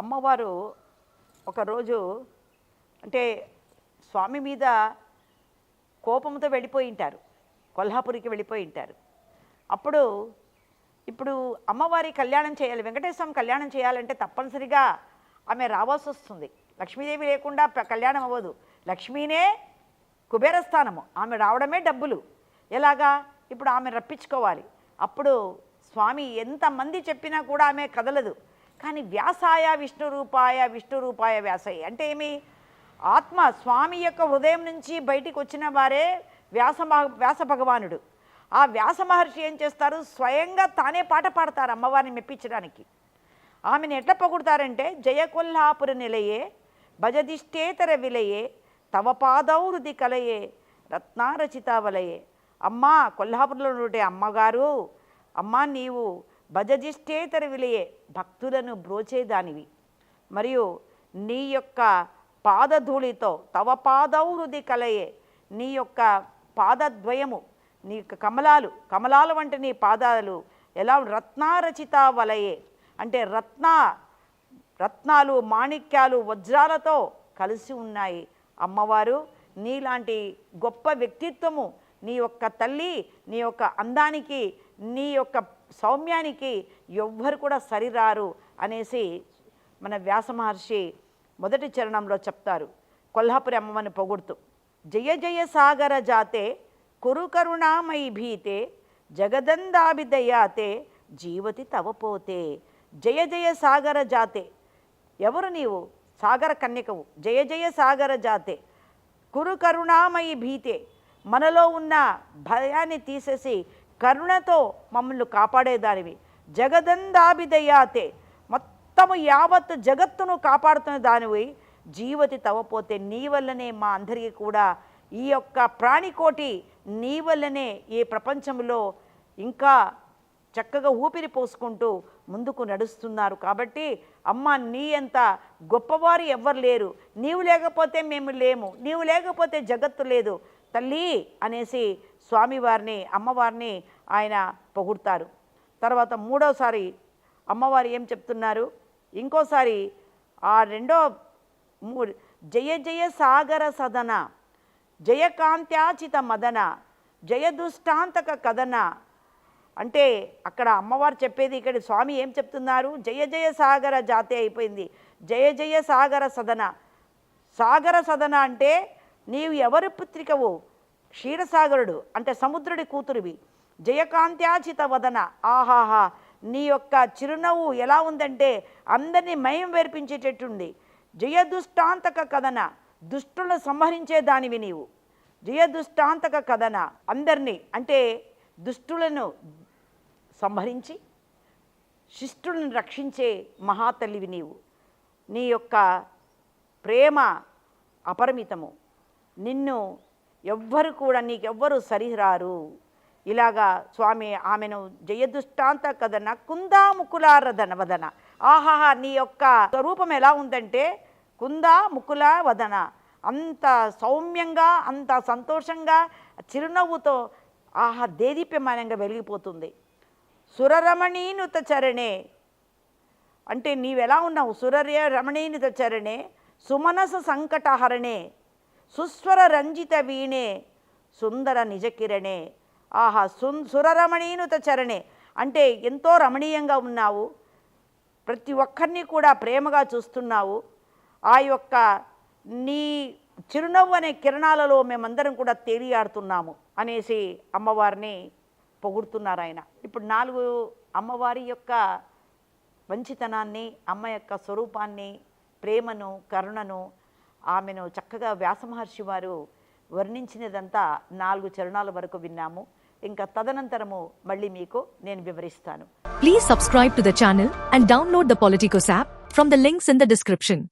అమ్మవారు ఒకరోజు అంటే స్వామి మీద కోపంతో వెళ్ళిపోయి ఉంటారు కొల్హాపురికి వెళ్ళిపోయి ఉంటారు. అప్పుడు ఇప్పుడు అమ్మవారి కళ్యాణం చేయాలి వెంకటేశ్వర కళ్యాణం చేయాలంటే తప్పనిసరిగా ఆమె రావాల్సి వస్తుంది. లక్ష్మీదేవి లేకుండా కళ్యాణం అవ్వదు. లక్ష్మీనే కుబేరస్థానము. ఆమె రావడమే డబ్బులు. ఎలాగా? ఇప్పుడు ఆమె రప్పించుకోవాలి. అప్పుడు స్వామి ఎంతమంది చెప్పినా కూడా ఆమె కదలదు. కానీ వ్యాసాయ విష్ణు రూపాయ విష్ణు రూపాయ వ్యాసయ్య అంటే ఏమి? ఆత్మ స్వామి యొక్క హృదయం నుంచి బయటికి వచ్చిన వారే వ్యాస మహ- వ్యాస భగవానుడు. ఆ వ్యాస మహర్షి ఏం చేస్తారు? స్వయంగా తానే పాట పాడతారు అమ్మవారిని మెప్పించడానికి. ఆమెను ఎట్లా పొగుడతారంటే జయ కొల్హాపుర నిలయే భజదిష్టేతర విలయే తవ పాదౌరుది కలయే రత్నారచిత వలయే అమ్మా కొల్హాపురంలో ఉండే అమ్మగారు అమ్మా నీవు భజజిష్టేతర విలయే భక్తులను బ్రోచేదానివి. మరియు నీ యొక్క పాదధూళితో తవ పాదౌహృది కలయే నీ యొక్క పాదద్వయము నీ యొక్క కమలాలు కమలాల వంటి నీ పాదాలు ఎలా రత్నారచిత వలయే. అంటే రత్న రత్నాలు మాణిక్యాలు వజ్రాలతో కలిసి ఉన్నాయి. అమ్మవారు నీలాంటి గొప్ప వ్యక్తిత్వము నీ యొక్క తల్లి నీ యొక్క అందానికి నీ యొక్క సౌమ్యానికి ఎవ్వరు కూడా సరిరారు అనేసి మన వ్యాస మహర్షి మొదటి చరణంలో చెప్తారు. కొల్హాపురి అమ్మమ్మని పొగుడుతూ జయ జయ సాగర జాతే కురు కరుణామయి భీతే జగదందాభిదయాతే జీవతి తవపోతే జయ జయ సాగర జాతే. ఎవరు నీవు? సాగర కన్యకవు. జయ జయ సాగర జాతే కురు కరుణామయి భీతే. మనలో ఉన్న భయాన్ని తీసేసి కరుణతో మమ్మల్ని కాపాడేదానివి. జగదందాభిదయాతే మొత్తము యావత్ జగత్తును కాపాడుతున్న దానివి. జీవతి తవ్వపోతే నీ వల్లనే మా అందరికీ కూడా ఈ యొక్క ప్రాణికోటి నీ వల్లనే ఈ ప్రపంచంలో ఇంకా చక్కగా ఊపిరి పోసుకుంటూ ముందుకు నడుస్తున్నారు. కాబట్టి అమ్మ నీ అంత గొప్పవారు ఎవ్వరు లేరు. నీవు లేకపోతే మేము లేము. నీవు లేకపోతే జగత్తు లేదు. తల్లి అనేసి స్వామివారిని అమ్మవారిని ఆయన పొగుడతారు. తర్వాత మూడోసారి అమ్మవారు ఏం చెప్తున్నారు? ఇంకోసారి ఆ రెండో జయ జయ సాగర సదన జయకాంత్యాచిత మదన జయ దుష్టాంతక కథన అంటే అక్కడ అమ్మవారు చెప్పేది ఇక్కడ స్వామి ఏం చెప్తున్నారు? జయ జయ సాగర జాతి అయిపోయింది. జయ జయ సాగర సదన. సాగర సదన అంటే నీవు ఎవరి పుత్రికవు? క్షీరసాగరుడు అంటే సముద్రుడి కూతురివి. జయకాంత్యాచిత వదన. ఆహాహా. నీ యొక్క చిరునవ్వు ఎలా ఉందంటే అందరినీ మయం వేర్పించేటట్టుంది. జయ దుష్టాంతక కథన. దుష్టులను సంహరించే దానివి నీవు. జయ దుష్టాంతక కథన. అందరినీ అంటే దుష్టులను సంహరించి శిష్టులను రక్షించే మహాతల్లివి నీవు. నీ యొక్క ప్రేమ అపరిమితము. నిన్ను ఎవ్వరు కూడా నీకెవ్వరు సరిహరారు ఇలాగా స్వామి ఆమెను జయదుష్టాంత కథన కుందాముకులారదన వదన ఆహాహా నీ యొక్క స్వరూపం ఎలా ఉందంటే కుందా ముకుల వదన అంత సౌమ్యంగా అంత సంతోషంగా చిరునవ్వుతో ఆహా దేదీప్యమానంగా వెలిగిపోతుంది. సురరమణీనుత చరణే. అంటే నీవెలా ఉన్నావు? సురర్య రమణీనుత చరణే సుమనస సంకటహరణే సుస్వర రంజిత వీణే సుందర నిజకిరణే. ఆహా సున్ సురరమణీనుత చరణే. అంటే ఎంతో రమణీయంగా ఉన్నావు. ప్రతి ఒక్కరిని కూడా ప్రేమగా చూస్తున్నావు. ఆ యొక్క నీ చిరునవ్వు అనే కిరణాలలో మేమందరం కూడా తేలియాడుతున్నాము అనేసి అమ్మవారిని పొగుడుతున్నారు ఆయన. ఇప్పుడు నాలుగు అమ్మవారి యొక్క మంచితనాన్ని అమ్మ యొక్క స్వరూపాన్ని ప్రేమను కరుణను ఆమెను చక్కగా వ్యాసమహర్షి వారు వర్ణించినదంతా నాలుగు చరణాల వరకు విన్నాము. ఇంకా తదనంతరము మళ్ళీ మీకు నేను వివరిస్తాను. Please subscribe to the channel and download the Politicos app from the links in the description